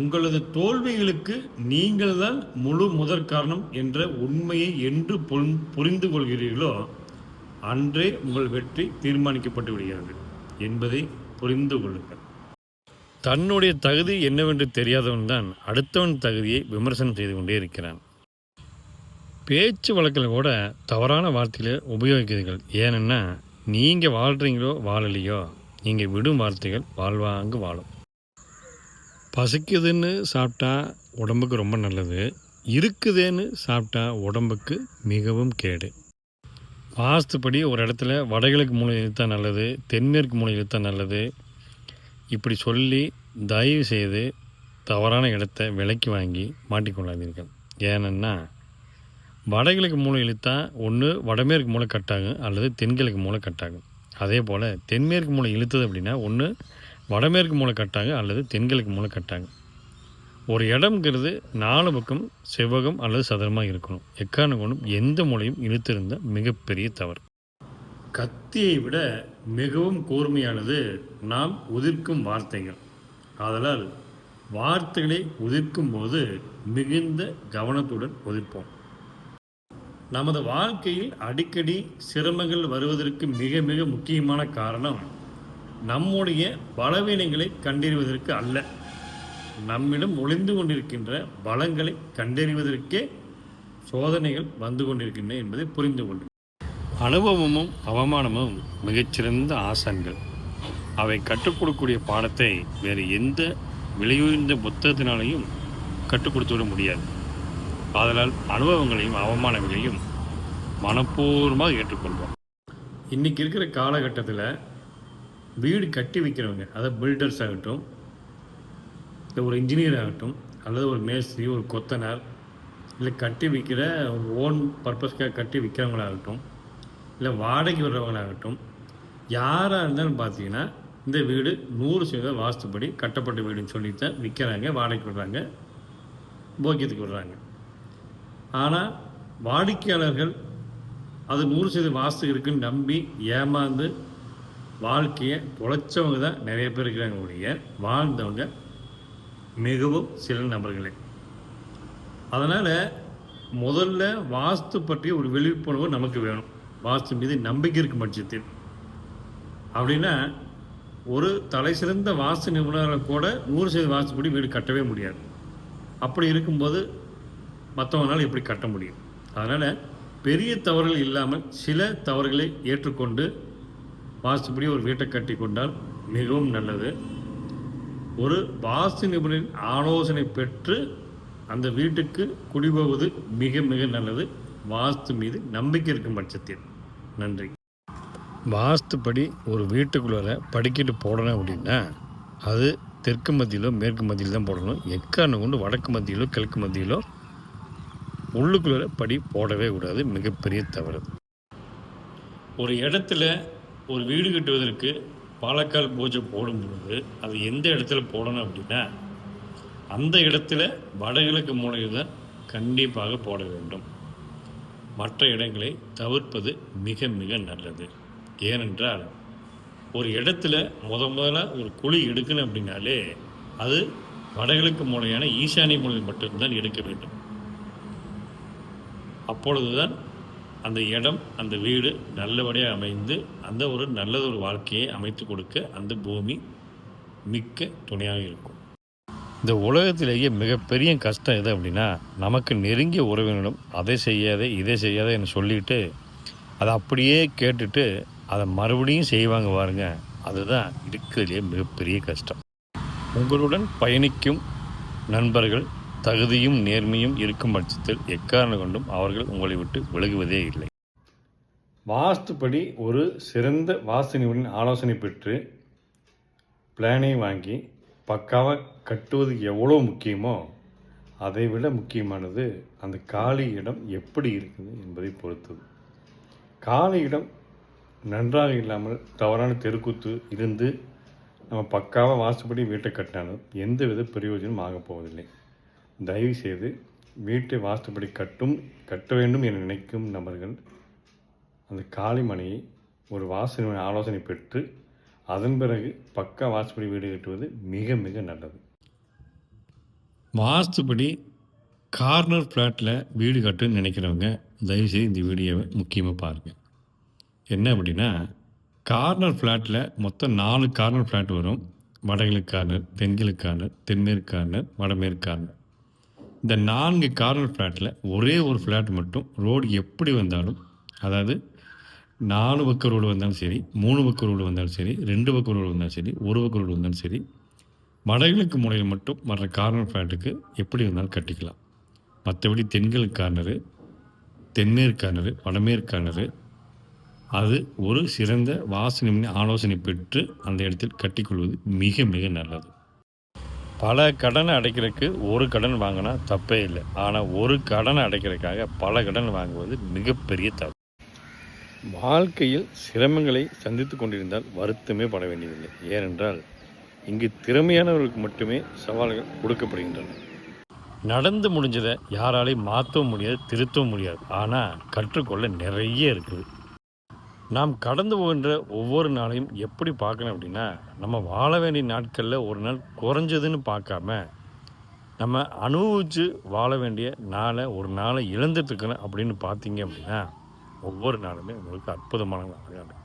உங்களது தோல்விகளுக்கு நீங்கள் தான் முழு முதற் காரணம் என்ற உண்மையை என்று புரிந்து கொள்கிறீர்களோ அன்றே உங்கள் வெற்றி தீர்மானிக்கப்பட்டு விடுகிறது என்பதை புரிந்து கொள்ளுங்கள். தன்னுடைய தகுதி என்னவென்று தெரியாதவன் தான் அடுத்தவன் தகுதியை விமர்சனம் செய்து கொண்டே இருக்கிறான். பேச்சு வழக்கில் கூட தவறான வார்த்தைகளை உபயோகிக்கிறீர்கள். ஏனென்னா நீங்கள் வாழ்கிறீங்களோ வாழலையோ நீங்கள் விடும் வார்த்தைகள் வாழ்வாங்கு வாழும். பசிக்குதுன்னு சாப்பிட்டா உடம்புக்கு ரொம்ப நல்லது இருக்குதேன்னு சாப்பிட்டா உடம்புக்கு மிகவும் கேடு. வாஸ்துப்படி ஒரு இடத்துல வடகிழக்கு மூலை இழுத்தால் நல்லது தென்மேற்கு மூலை இழுத்தால் நல்லது. இப்படி சொல்லி தயவு செய்து தவறான இடத்த விலைக்கு வாங்கி மாட்டிக்கொள்ளாதீர்கள். ஏனென்னா வடகிழக்கு மூலை இழுத்தா ஒன்று வடமேற்கு மூலை கட்டாகும் அல்லது தென்கிழக்கு மூலை கட்டாகும். அதே போல் தென்மேற்கு மூலை இழுத்தது அப்படின்னா ஒன்று வடமேற்கு மூலை கட்டாங்க அல்லது தென்கிழக்கு மூலை கட்டாங்க. ஒரு இடம்ங்கிறது நாலு பக்கம் செவ்வகம் அல்லது சதுரமாக இருக்கணும். எக்காரணம் கொண்டும் எந்த மூலையும் இழுத்திருந்த மிகப்பெரிய தவறு. கத்தியை விட மிகவும் கூர்மையானது நாம் உதிர்க்கும் வார்த்தைகள். ஆதலால் வார்த்தைகளை உதிர்க்கும் போது மிகுந்த கவனத்துடன் உதிர்ப்போம். நமது வாழ்க்கையில் அடிக்கடி சிரமங்கள் வருவதற்கு மிக மிக முக்கியமான காரணம் நம்முடைய பலவீனங்களை கண்டறிவதற்கு அல்ல. நம்மிடம் ஒளிந்து கொண்டிருக்கின்ற பலங்களை கண்டறிவதற்கே சோதனைகள் வந்து கொண்டிருக்கின்றன என்பதை புரிந்து கொள்ளும் அனுபவமும் அவமானமும் மிகச்சிறந்த ஆசான்கள். அவை கற்றுக் கொடுக்கக்கூடிய பாடத்தை வேறு எந்த விலையுயர்ந்த புத்தகத்தினாலையும் கற்றுக் கொடுத்துவிட முடியாது. ஆதலால் அனுபவங்களையும் அவமானங்களையும் மனப்பூர்வமாக ஏற்றுக்கொள்வோம். இன்றைக்கி இருக்கிற காலகட்டத்தில் வீடு கட்டி வைக்கிறவங்க அதாவது பில்டர்ஸ் ஆகட்டும் இல்லை ஒரு இன்ஜினியர் ஆகட்டும் அல்லது ஒரு மேஸ்திரி ஒரு கொத்தனார் இல்லை கட்டி விற்கிற ஒரு ஓன் பர்பஸ்க்காக கட்டி விற்கிறவங்களாகட்டும் இல்லை வாடகைக்கு விடுறவங்களாகட்டும் யாராக இருந்தாலும் பார்த்தீங்கன்னா இந்த வீடு நூறு சதவீதம் வாஸ்துப்படி கட்டப்பட்ட வீடுன்னு சொல்லி தான் விற்கிறாங்க வாடகைக்கு விடுறாங்க போக்கியத்துக்கு விடுறாங்க. ஆனால் வாடிக்கையாளர்கள் அது நூறு சதவீதம் வாஸ்து இருக்குன்னு நம்பி ஏமாந்து வாழ்க்கையை பொழைச்சவங்க தான் நிறைய பேர் இருக்கிறாங்க ஒழிய வாழ்ந்தவங்க மிகவும் சில நபர்களே. அதனால் முதல்ல வாஸ்து பற்றிய ஒரு விழிப்புணர்வு நமக்கு வேணும். வாஸ்து மீது நம்பிக்கை இருக்கும் பட்சத்தில். அப்படின்னா ஒரு தலை சிறந்த வாஸ்து நிபுணர்களை கூட நூறு சதவீத வாஸ்துப்படி வீடு கட்டவே முடியாது. அப்படி இருக்கும்போது மற்றவங்களால எப்படி கட்ட முடியும்? அதனால் பெரிய தவறுகள் இல்லாமல் சில தவறுகளை ஏற்றுக்கொண்டு வாஸ்துப்படி ஒரு வீட்டை கட்டி கொண்டால் மிகவும் நல்லது. ஒரு வாஸ்து நிபுணரின் ஆலோசனை பெற்று அந்த வீட்டுக்கு குடிபோவது மிக மிக நல்லது. வாஸ்து மீது நம்பிக்கை இருக்கும் பட்சத்தில். நன்றி. வாஸ்துப்படி ஒரு வீட்டுக்குள்ளார படிக்கட்டு போடணும் அப்படின்னா அது தெற்கு மத்தியிலோ மேற்கு மத்தியில் தான் போடணும். எக்காரணம் கொண்டு வடக்கு மத்தியிலோ கிழக்கு மத்தியிலோ உள்ளுக்குள்ள படி போடவே கூடாது. மிகப்பெரிய தவறு. ஒரு இடத்துல ஒரு வீடு கட்டுவதற்கு பாலக்கால் பூஜை போடும் பொழுது அது எந்த இடத்துல போடணும் அப்படின்னா அந்த இடத்துல வடகிழக்கு மூலையில் தான் கண்டிப்பாக போட வேண்டும். மற்ற இடங்களை தவிர்ப்பது மிக மிக நல்லது. ஏனென்றால் ஒரு இடத்துல முத முதல்ல ஒரு குழி எடுக்கணும் அப்படின்னாலே அது வடகிழக்கு மூலையான ஈசானிய மூலையில் மட்டும்தான் எடுக்க வேண்டும். அப்பொழுதுதான் அந்த இடம் அந்த வீடு நல்லபடியாக அமைந்து அந்த ஒரு நல்லதொரு வாழ்க்கையை அமைத்து கொடுக்க அந்த பூமி மிக்க துணையாக இருக்கும். இந்த உலகத்திலேயே மிகப்பெரிய கஷ்டம் எது அப்படின்னா நமக்கு நெருங்கிய உறவினரும் அதை செய்யாதே இதை செய்யாதே என்று சொல்லிட்டு அதை அப்படியே கேட்டுட்டு அதை மறுபடியும் செய்வாங்க பாருங்க. அதுதான் இருக்கிறதுலே மிகப்பெரிய கஷ்டம். உங்களுடன் பயணிக்கும் நண்பர்கள் தகுதியும் நேர்மையும் இருக்கும் பட்சத்தில் எக்காரணம் கொண்டும் அவர்கள் உங்களை விட்டு விலகுவதே இல்லை. வாஸ்துப்படி ஒரு சிறந்த வாஸ்து நிபுணரின் ஆலோசனை பெற்று பிளானை வாங்கி பக்காவாக கட்டுவது எவ்வளோ முக்கியமோ அதை விட முக்கியமானது அந்த காலி இடம் எப்படி இருக்குது என்பதை பொறுத்தது. காலி இடம் நன்றாக இல்லாமல் தவறான தெருக்கூத்து இருந்து நம்ம பக்காவாக வாஸ்துப்படி வீட்டை கட்டினாலும் எந்தவித பிரயோஜனம் ஆகப் போவதில்லை. தயவுசெய்து வீட்டை வாஸ்துப்படி கட்டும் கட்ட வேண்டும் என நினைக்கும் நபர்கள் அந்த காளிமனையை ஒரு வாசனை ஆலோசனை பெற்று அதன் பிறகு பக்கா வாஸ்துப்படி வீடு கட்டுவது மிக மிக நல்லது. வாஸ்துப்படி கார்னர் ஃப்ளாட்டில் வீடு கட்டுன்னு நினைக்கிறவங்க தயவுசெய்து இந்த வீடியோவை முக்கியமாக பாருங்கள் என்ன அப்படின்னா கார்னர் ஃப்ளாட்டில் மொத்தம் நாலு கார்னர் ஃப்ளாட் வரும். வடகிழக்கு கார்னர் தென்கிழக்கு கார்னர் தென்மேற்கு கார்னர் வடமேற்கு கார்னர். இந்த நான்கு கார்னர் ஃப்ளாட்டில் ஒரே ஒரு ஃப்ளாட் மட்டும் ரோடு எப்படி வந்தாலும் அதாவது நாலு பக்கம் ரோடு வந்தாலும் சரி மூணு பக்கம் ரோடு வந்தாலும் சரி ரெண்டு பக்கம் ரோடு வந்தாலும் சரி ஒரு பக்கம் ரோடு வந்தாலும் சரி வடகிழக்கு முனையில் மட்டும் வர்ற கார்னர் ஃப்ளாட்டுக்கு எப்படி வந்தாலும் கட்டிக்கலாம். மற்றபடி தென்கிழக்கு கார்னரு தென்மேற்கு கார்னரு வடமேற்கு கார்னரு அது ஒரு சிறந்த வாசனை ஆலோசனை பெற்று அந்த இடத்தில் கட்டிக்கொள்வது மிக மிக நல்லது. பல கடனை அடைக்கிறதுக்கு ஒரு கடன் வாங்கினா தப்பே இல்லை. ஆனால் ஒரு கடனை அடைக்கிறதுக்காக பல கடன் வாங்குவது மிகப்பெரிய தப்பு வாழ்க்கையில் சிரமங்களை சந்தித்து கொண்டிருந்தால் வருத்தமே பட வேண்டியதில்லை. ஏனென்றால் இங்கு திறமையானவர்களுக்கு மட்டுமே சவால்கள் கொடுக்கப்படுகின்றன. நடந்து முடிஞ்சதை யாராலையும் மாற்றவும் முடியாது திருத்தவும் முடியாது. ஆனால் கற்றுக்கொள்ள நிறைய இருக்குது. நாம் கடந்து போகின்ற ஒவ்வொரு நாளையும் எப்படி பார்க்கணும் அப்படின்னா நம்ம வாழ வேண்டிய நாட்களில் ஒரு நாள் குறைஞ்சதுன்னு பார்க்காம நம்ம அனுபவித்து வாழ வேண்டிய நாளை ஒரு நாளை இழந்துட்டுருக்கணும் அப்படின்னு பார்த்தீங்க அப்படின்னா ஒவ்வொரு நாளுமே உங்களுக்கு அற்புதமான நாளாக இருக்கும்.